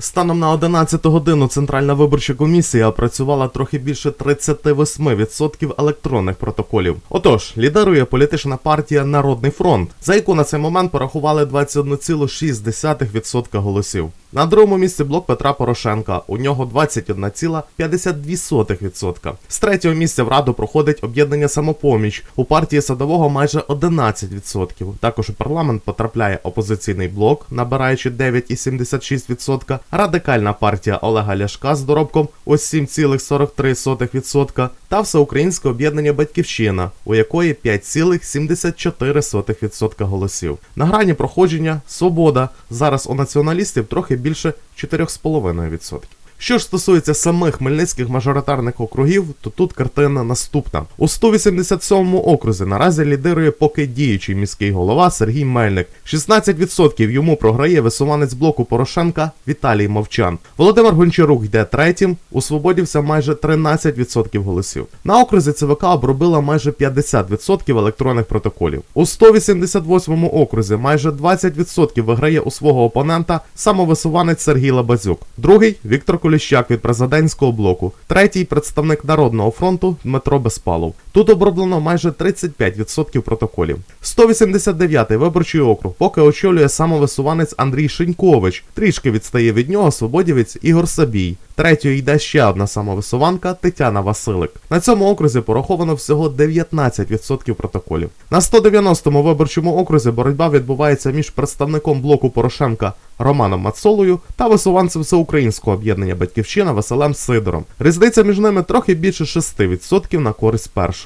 Станом на 11 годину Центральна виборча комісія опрацювала трохи більше 38% електронних протоколів. Отож, лідерує політична партія Народний фронт, за яку на цей момент порахували 21,6% голосів. На другому місці блок Петра Порошенка. У нього 21,52%. З третього місця в раду проходить об'єднання самопоміч. У партії садового майже 11%. Також у парламент потрапляє опозиційний блок, набираючи 9,76%. Радикальна партія Олега Ляшка з доробком ось 7,43% та всеукраїнське об'єднання Батьківщина, у якої 5,74% голосів. На грані проходження Свобода. Зараз у націоналістів трохи більше 4,5%. Що ж стосується самих хмельницьких мажоритарних округів, то тут картина наступна. У 187-му окрузі наразі лідирує поки діючий міський голова Сергій Мельник. 16% йому програє висуванець блоку Порошенка Віталій Мовчан. Володимир Гончарук йде третім, у свободівця майже 13% голосів. На окрузі ЦВК обробила майже 50% електронних протоколів. У 188-му окрузі майже 20% виграє у свого опонента самовисуванець Сергій Лабазюк. Другий Віктор Коліщак від президентського блоку. Третій представник Народного фронту Дмитро Безпалов. Тут оброблено майже 35% протоколів. 189-й виборчий округ поки очолює самовисуванець Андрій Шинькович. Трішки відстає від нього свободівець Ігор Сабій. Третьою йде ще одна самовисуванка Тетяна Василик. На цьому окрузі пораховано всього 19% протоколів. На 190-му виборчому окрузі боротьба відбувається між представником блоку Порошенка Романом Мацолою та висуванцем всеукраїнського об'єднання Батьківщина Василем Сидором. Різниця між ними трохи більше 6% на користь першого.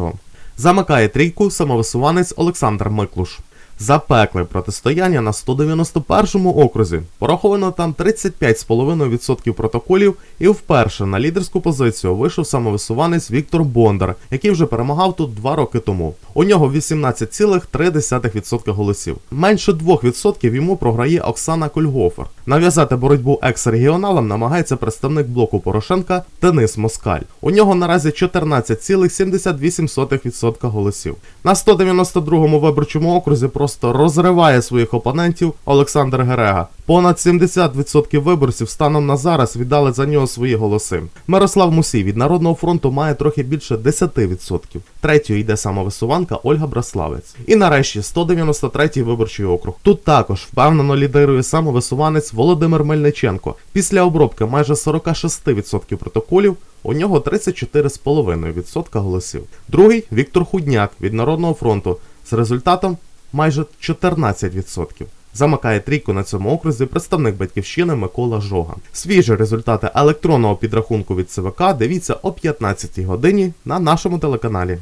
Замикає трійку самовисуванець Олександр Миклуш. Запекле протистояння на 191-му окрузі. Пораховано там 35,5% протоколів, і вперше на лідерську позицію вийшов самовисуванець Віктор Бондар, який вже перемагав тут два роки тому. У нього 18,3% голосів. Менше 2% йому програє Оксана Кольгофер. Нав'язати боротьбу екс-регіоналам намагається представник блоку Порошенка Денис Москаль. У нього наразі 14,78% голосів. На 192-му виборчому окрузі просто розриває своїх опонентів Олександр Герега. Понад 70% виборців станом на зараз віддали за нього свої голоси. Мирослав Мусій від Народного фронту має трохи більше 10%. Третьою йде самовисуванка Ольга Браславець. І нарешті 193-й виборчий округ. Тут також впевнено лідирує самовисуванець Володимир Мельниченко. Після обробки майже 46% протоколів у нього 34,5% голосів. Другий Віктор Худняк від Народного фронту з результатом майже 14%. Замикає трійку на цьому окрузі представник батьківщини Микола Жоган. Свіжі результати електронного підрахунку від ЦВК дивіться о 15 годині на нашому телеканалі.